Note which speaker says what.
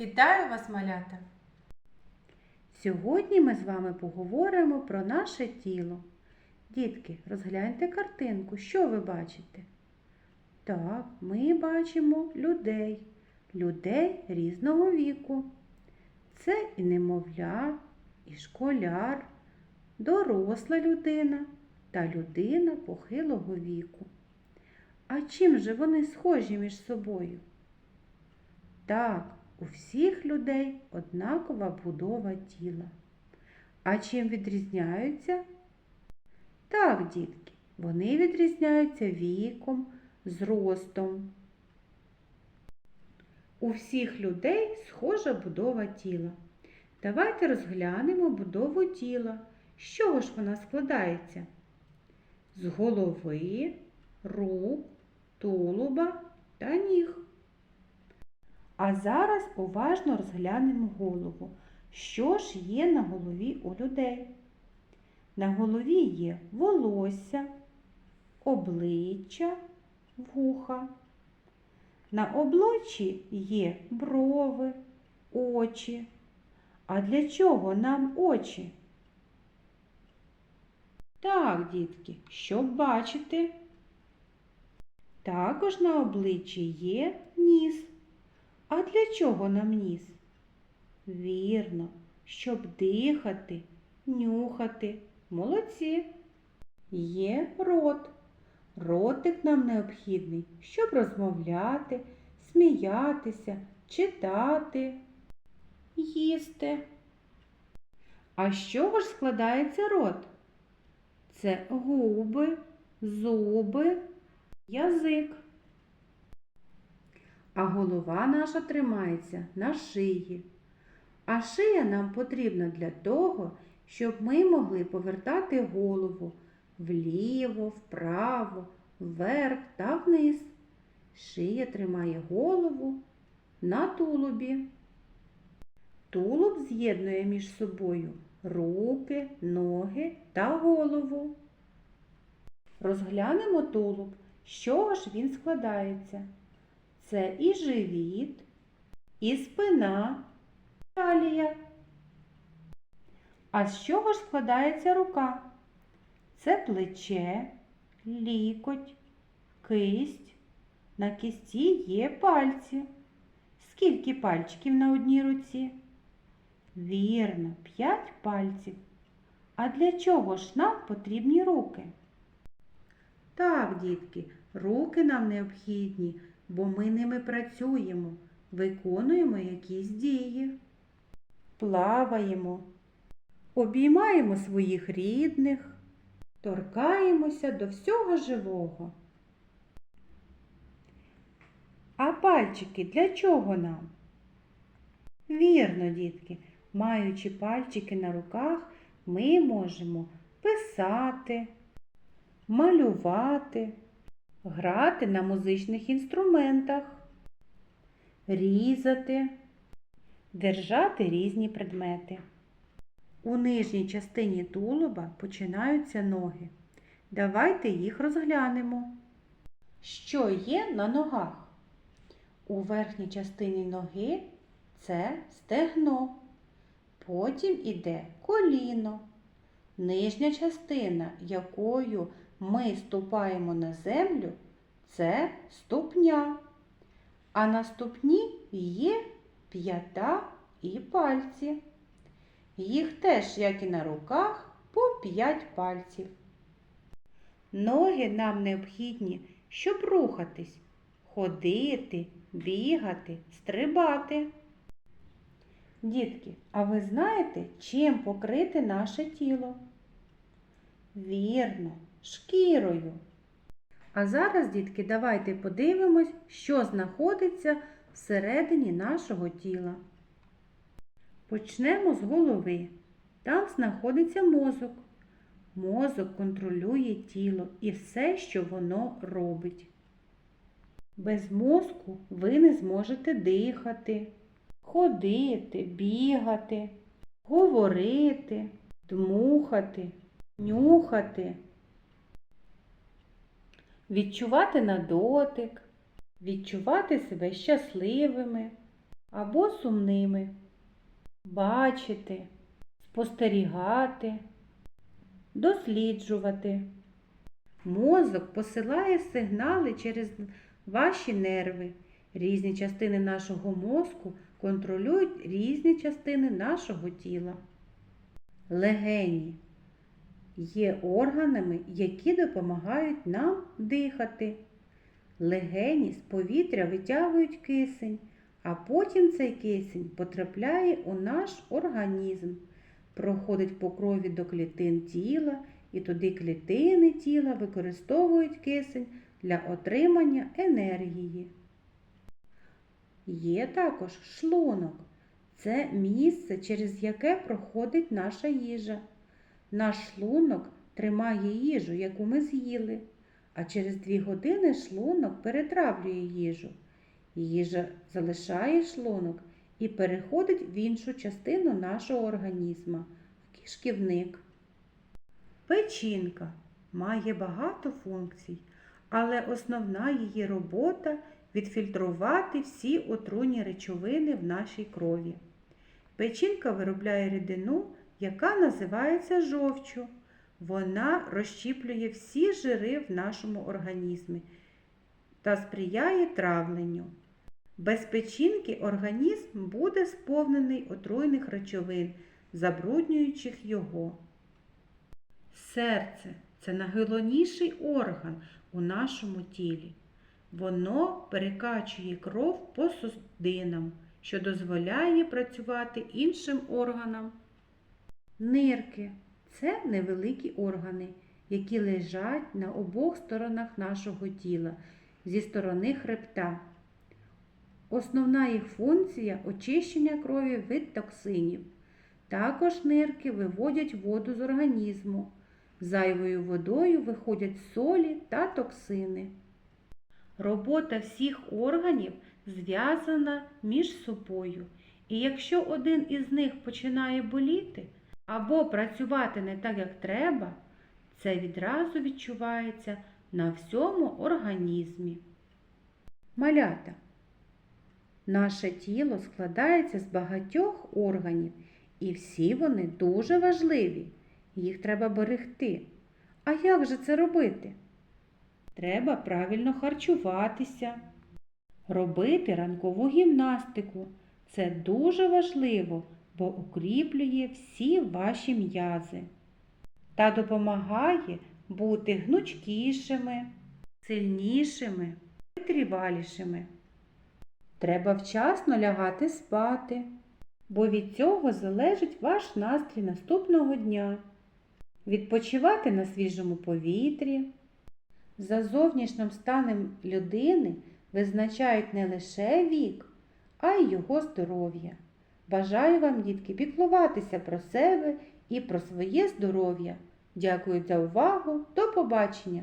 Speaker 1: Вітаю вас, малята!
Speaker 2: Сьогодні ми з вами поговоримо про наше тіло. Дітки, розгляньте картинку. Що ви бачите? Так, ми бачимо людей, людей різного віку. Це і немовля, і школяр, доросла людина та людина похилого віку. А чим же вони схожі між собою? Так, у всіх людей однакова будова тіла. А чим відрізняються? Так, дітки, вони відрізняються віком, зростом. У всіх людей схожа будова тіла. Давайте розглянемо будову тіла. З чого ж вона складається? З голови, рук, тулуба та ніг. А зараз уважно розглянемо голову. Що ж є на голові у людей? На голові є волосся, обличчя, вуха. На обличчі є брови, очі. А для чого нам очі? Так, дітки, щоб бачити. Також на обличчі є ніс. А для чого нам ніс? Вірно, щоб дихати, нюхати. Молодці. Є рот. Ротик нам необхідний, щоб розмовляти, сміятися, читати, їсти. А з чого ж складається рот? Це губи, зуби, язик. А голова наша тримається на шиї. А шия нам потрібна для того, щоб ми могли повертати голову вліво, вправо, вверх та вниз. Шия тримає голову на тулубі. Тулуб з'єднує між собою руки, ноги та голову. Розглянемо тулуб, з чого ж він складається. Це і живіт, і спина, талія. А з чого ж складається рука? Це плече, лікоть, кисть. На кисті є пальці. Скільки пальчиків на одній руці? Вірно, п'ять пальців. А для чого ж нам потрібні руки? Так, дітки, руки нам необхідні бо ми ними працюємо, виконуємо якісь дії, плаваємо, обіймаємо своїх рідних, торкаємося до всього живого. А пальчики для чого нам? Вірно, дітки, маючи пальчики на руках, ми можемо писати, малювати грати на музичних інструментах, різати, держати різні предмети. У нижній частині тулуба починаються ноги. Давайте їх розглянемо. Що є на ногах? У верхній частині ноги це стегно. Потім іде коліно, нижня частина, якою ми ступаємо на землю, це ступня. А на ступні є п'ята і пальці. Їх теж, як і на руках, по п'ять пальців. Ноги нам необхідні, щоб рухатись, ходити, бігати, стрибати. Дітки, а ви знаєте, чим покрите наше тіло? Вірно, шкірою. А зараз, дітки, давайте подивимось, що знаходиться всередині нашого тіла. Почнемо з голови. Там знаходиться мозок. Мозок контролює тіло і все, що воно робить. Без мозку ви не зможете дихати, ходити, бігати, говорити, дмухати, нюхати – відчувати на дотик, відчувати себе щасливими, або сумними. Бачити, спостерігати, досліджувати. Мозок посилає сигнали через ваші нерви. Різні частини нашого мозку контролюють різні частини нашого тіла. Легені є органами, які допомагають нам дихати. Легені з повітря витягують кисень, а потім цей кисень потрапляє у наш організм, проходить по крові до клітин тіла, і туди клітини тіла використовують кисень для отримання енергії. Є також шлунок. Це місце, через яке проходить наша їжа. Наш шлунок тримає їжу, яку ми з'їли, а через дві години шлунок перетравлює їжу. Їжа залишає шлунок і переходить в іншу частину нашого організму в кишківник. Печінка має багато функцій, але основна її робота відфільтрувати всі отруйні речовини в нашій крові. Печінка виробляє рідину, яка називається жовчу. Вона розщіплює всі жири в нашому організмі та сприяє травленню. Без печінки організм буде сповнений отруйних речовин, забруднюючих його. Серце це найголовніший орган у нашому тілі. Воно перекачує кров по судинам, що дозволяє працювати іншим органам. Нирки це невеликі органи, які лежать на обох сторонах нашого тіла зі сторони хребта. Основна їх функція очищення крові від токсинів. Також нирки виводять воду з організму. Зайвою водою виходять солі та токсини. Робота всіх органів зв'язана між собою. І якщо один із них починає боліти або працювати не так, як треба, це відразу відчувається на всьому організмі. Малята. Наше тіло складається з багатьох органів, і всі вони дуже важливі. Їх треба берегти. А як же це робити? Треба правильно харчуватися, робити ранкову гімнастику. Це дуже важливо, бо укріплює всі ваші м'язи та допомагає бути гнучкішими, сильнішими, витривалішими. Треба вчасно лягати спати, бо від цього залежить ваш настрій наступного дня. Відпочивати на свіжому повітрі. За зовнішнім станом людини визначають не лише вік, а й його здоров'я. Бажаю вам, дітки, піклуватися про себе і про своє здоров'я. Дякую за увагу. До побачення!